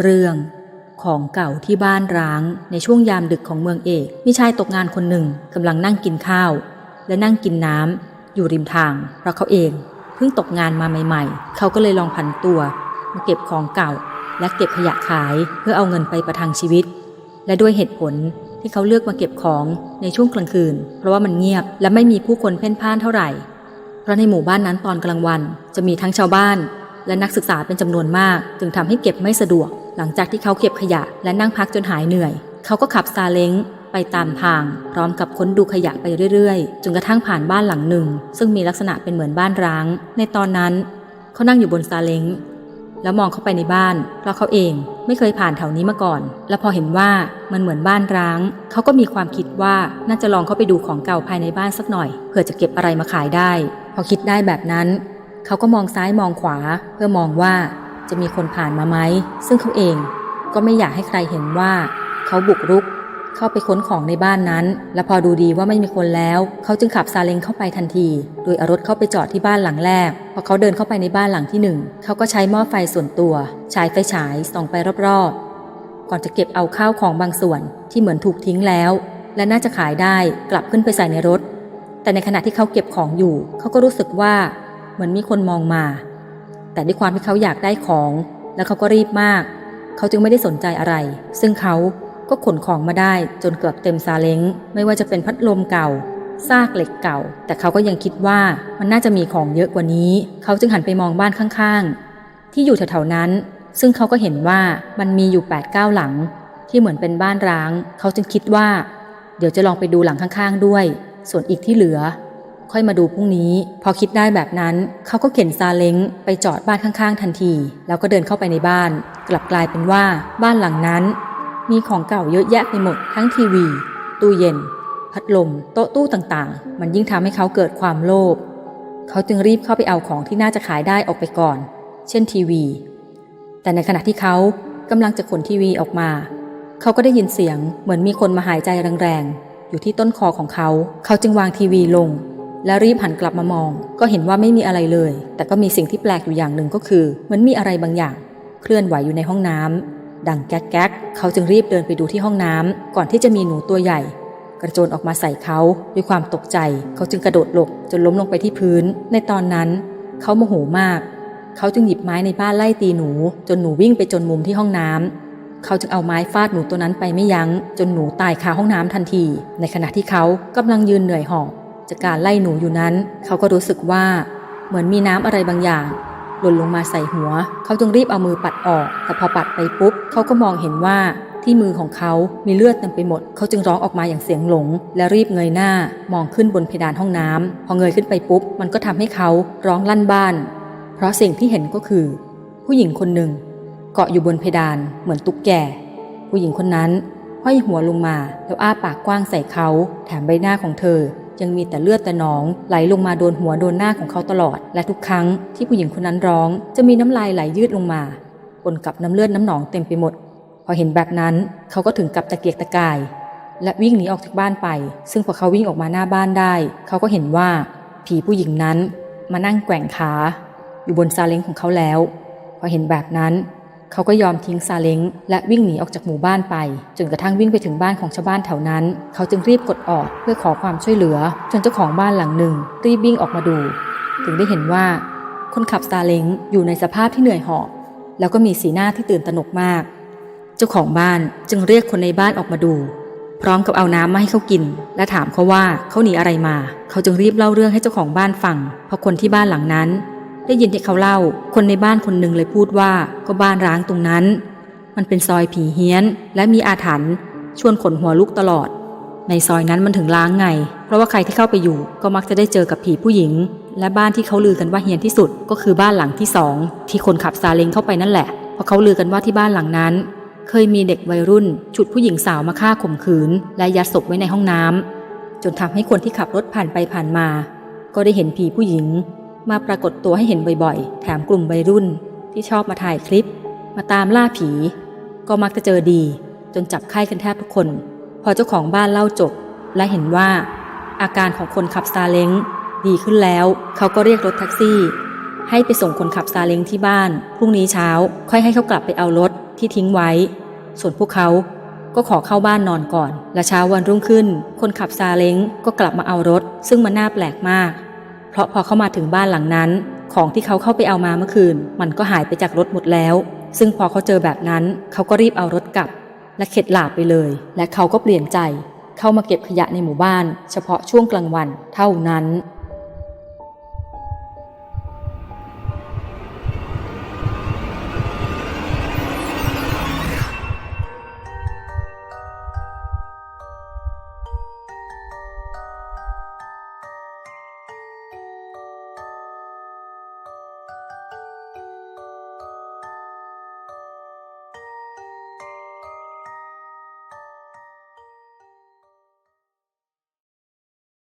เรื่องของเก่าที่บ้านร้างในช่วงยามดึกของเมืองเอก มีชายตกงานคนหนึ่งกำลังนั่งกินข้าว และนั่งกินน้ำอยู่ริมทางเพราะเขาเองเพิ่งตกงานมาใหม่ ๆ เขาก็เลยลองผันตัว มาเก็บของเก่า และเก็บขยะขายเพื่อเอาเงินไปประทังชีวิต และด้วยเหตุผลที่เขาเลือกมาเก็บของในช่วงกลางคืน เพราะว่ามันเงียบและไม่มีผู้คนเพ่นพ่านเท่าไหร่ เพราะในหมู่บ้านนั้นตอนกลางวันจะมีทั้งชาวบ้าน และนักศึกษาเป็นจำนวนมาก จึงทำให้เก็บไม่สะดวก หลังจากที่เขาเก็บขยะและนั่งพักจนหายเหนื่อย เขาก็ขับซาเล้งไปตามทาง พร้อมกับค้นดูขยะไปเรื่อยๆ จนกระทั่งผ่านบ้านหลังหนึ่ง ซึ่งมีลักษณะเป็นเหมือนบ้านร้าง ในตอนนั้น เขานั่งอยู่บนซาเล้งแล้วมองเข้าไปในบ้าน เพราะเขาเองไม่เคยผ่านแถวนี้มาก่อน และพอเห็นว่ามันเหมือนบ้านร้าง เขาก็มีความคิดว่าน่าจะลองเข้าไปดูของเก่าภายในบ้านสักหน่อยเผื่อจะเก็บอะไรมาขายได้ พอคิดได้แบบนั้น เขาก็มองซ้ายมองขวา เพื่อมองว่า จะมีคนผ่านมาไหม ซึ่งเขาเองก็ไม่อยากให้ใครเห็นว่า เขาบุกรุก เข้าไปค้นของในบ้านนั้น และพอดูดีว่าไม่มีคนแล้ว เขาจึงขับซาเล้งเข้าไปทันที โดยเอารถเข้าไปจอดที่บ้านหลังแรก พอเขาเดินเข้าไปในบ้านหลังที่หนึ่ง เขาก็ใช้หม้อไฟส่วนตัว ฉายไฟฉายส่องไปรอบๆ ก่อนจะเก็บเอาข้าวของบางส่วนที่เหมือนถูกทิ้งแล้ว และน่าจะขายได้กลับขึ้นไปใส่ในรถ แต่ในขณะที่เขาเก็บของอยู่ เขาก็รู้สึกว่าเหมือนมีคนมองมา แต่ด้วยความที่เขาอยากได้ของ แล้วเขาก็รีบมาก เขาจึงไม่ได้สนใจอะไร ซึ่งเขาก็ขนของมาได้จนเกือบเต็มซาเล้ง ไม่ว่าจะเป็นพัดลมเก่า ซากเหล็กเก่า แต่เขาก็ยังคิดว่ามันน่าจะมีของเยอะกว่านี้ เขาจึงหันไปมองบ้านข้างๆ ที่อยู่แถวๆนั้น ซึ่งเขาก็เห็นว่ามันมีอยู่8ปดเก้าหลัง ที่เหมือนเป็นบ้านร้าง เขาจึงคิดว่า เดี๋ยวจะลองไปดูหลังข้างๆด้วย ส่วนอีกที่เหลือ ค่อยมาดูพรุ่งนี้ พอคิดได้แบบนั้นเขาก็เข็นซาเล้งไปจอดบ้านข้างๆ ทันที แล้วก็เดินเข้าไปในบ้าน กลับกลายเป็นว่าบ้านหลังนั้น มีของเก่าเยอะแยะไปหมดทั้งทีวี ตู้เย็น พัดลม โต๊ะตู้ต่างๆ มันยิ่งทำให้เขาเกิดความโลภเขาจึงรีบเข้าไปเอาของที่น่าจะขายได้ออกไปก่อน เช่นทีวี แต่ในขณะที่เขากำลังจะขนทีวีออกมา เขาก็ได้ยินเสียงเหมือนมีคนมาหายใจแรงๆอยู่ที่ต้นคอของเขา เขาจึงวางทีวีลง แล้วรีบหันกลับมามอง ก็เห็นว่าไม่มีอะไรเลย แต่ก็มีสิ่งที่แปลกอยู่อย่างหนึ่งก็คือเหมือนมีอะไรบางอย่าง เคลื่อนไหวอยู่ในห้องน้ำดังแก๊กแก๊กเขาจึงรีบเดินไปดูที่ห้องน้ำก่อนที่จะมีหนูตัวใหญ่ กระโจนออกมาใส่เขาด้วยความตกใจ เขาจึงกระโดดหลบจนล้มลงไปที่พื้น ในตอนนั้น เขาโมโหมาก เขาจึงหยิบไม้ในบ้านไล่ตีหนู จนหนูวิ่งไปจนมุมที่ห้องน้ำเขาจึงเอาไม้ฟาดหนูตัวนั้นไปไม่ยัง้ง จนหนูตายคาห้องน้ำทันที ในขณะที่เขากำลังยืนเหนื่อยหอบ จากการไล่หนูอยู่นั้น เขาก็รู้สึกว่าเหมือนมีน้ำอะไรบางอย่าง หล่นลงมาใส่หัว เขาจึงรีบเอามือปัดออก แต่พอปัดไปปุ๊บ เขาก็มองเห็นว่าที่มือของเขามีเลือดเต็มไปหมด เขาจึงร้องออกมาอย่างเสียงหลง และรีบเงยหน้ามองขึ้นบนเพดานห้องน้ำพอเงยขึ้นไปปุ๊บ มันก็ทำให้เขาร้องลั่นบ้าน เพราะสิ่งที่เห็นก็คือ ผู้หญิงคนหนึ่ง เกาะอยู่บนเพดานเหมือนตุ๊กแก ผู้หญิงคนนั้นห้อยหัวลงมาแล้วอ้าปากกว้างใส่เขา แถมใบหน้าของเธอ ยังมีแต่เลือดแต่หนอง ไหลลงมาโดนหัวโดนหน้าของเขาตลอด และทุกครั้งที่ผู้หญิงคนนั้นร้อง จะมีน้ำลายไหลยืดลงมาปนกับน้ำเลือดน้ำหนองเต็มไปหมด พอเห็นแบบนั้นเขาก็ถึงกับตะเกียกตะกาย และวิ่งหนีออกจากบ้านไป ซึ่งพอเขาวิ่งออกมาหน้าบ้านได้ เขาก็เห็นว่าผีผู้หญิงนั้นมานั่งแกว่งขา อยู่บนซาเล้งของเขาแล้ว พอเห็นแบบนั้น เขาก็ยอมทิ้งซาเล้งและวิ่งหนีออกจากหมู่บ้านไป จนกระทั่งวิ่งไปถึงบ้านของชาวบ้านแถวนั้น เขาจึงรีบกดออกเพื่อขอความช่วยเหลือ จนเจ้าของบ้านหลังหนึ่ง รีบวิ่งออกมาดู ถึงได้เห็นว่า คนขับซาเล้งอยู่ในสภาพที่เหนื่อยหอบแล้วก็มีสีหน้าที่ตื่นตระหนกมาก เจ้าของบ้านจึงเรียกคนในบ้านออกมาดู พร้อมกับเอาน้ำมาให้เขากิน และถามเขาว่าเขาหนีอะไรมา เขาจึงรีบเล่าเรื่องให้เจ้าของบ้านฟังเพราะคนที่บ้านหลังนั้น ได้ยินที่เขาเล่า คนในบ้านคนหนึ่งเลยพูดว่าก็บ้านร้างตรงนั้น มันเป็นซอยผีเฮี้ยน และมีอาถรรพ์ชวนขนหัวลุกตลอด ในซอยนั้นมันถึงล้างไง เพราะว่าใครที่เข้าไปอยู่ ก็มักจะได้เจอกับผีผู้หญิง และบ้านที่เขาลือกันว่าเฮี้ยนที่สุด ก็คือบ้านหลังที่สองที่คนขับซาเล้งเข้าไปนั่นแหละเพราะเขาลือกันว่าที่บ้านหลังนั้น เคยมีเด็กวัยรุ่น ฉุดผู้หญิงสาวมาฆ่าข่มขืน และยัดศพไว้ในห้องน้ำจนทำให้คนที่ขับรถผ่านไปผ่านมา ก็ได้เห็นผีผู้หญิง มาปรากฏตัวให้เห็นบ่อยๆ แถมกลุ่มวัยรุ่นที่ชอบมาถ่ายคลิป มาตามล่าผี ก็มักจะเจอดี จนจับไข้กันแทบทุกคน พอเจ้าของบ้านเล่าจบ และเห็นว่า อาการของคนขับซาเล้งดีขึ้นแล้ว เขาก็เรียกรถแท็กซี่ ให้ไปส่งคนขับซาเล้งที่บ้าน พรุ่งนี้เช้า ค่อยให้เขากลับไปเอารถที่ทิ้งไว้ ส่วนพวกเขาก็ขอเข้าบ้านนอนก่อน และเช้าวันรุ่งขึ้น คนขับซาเล้งก็กลับมาเอารถ ซึ่งมันน่าแปลกมาก เพราะพอเข้ามาถึงบ้านหลังนั้น ของที่เขาเข้าไปเอามาเมื่อคืน มันก็หายไปจากรถหมดแล้ว ซึ่งพอเขาเจอแบบนั้น เขาก็รีบเอารถกลับ และเข็ดหลาบไปเลย และเขาก็เปลี่ยนใจ เข้ามาเก็บขยะในหมู่บ้าน เฉพาะช่วงกลางวันเท่านั้น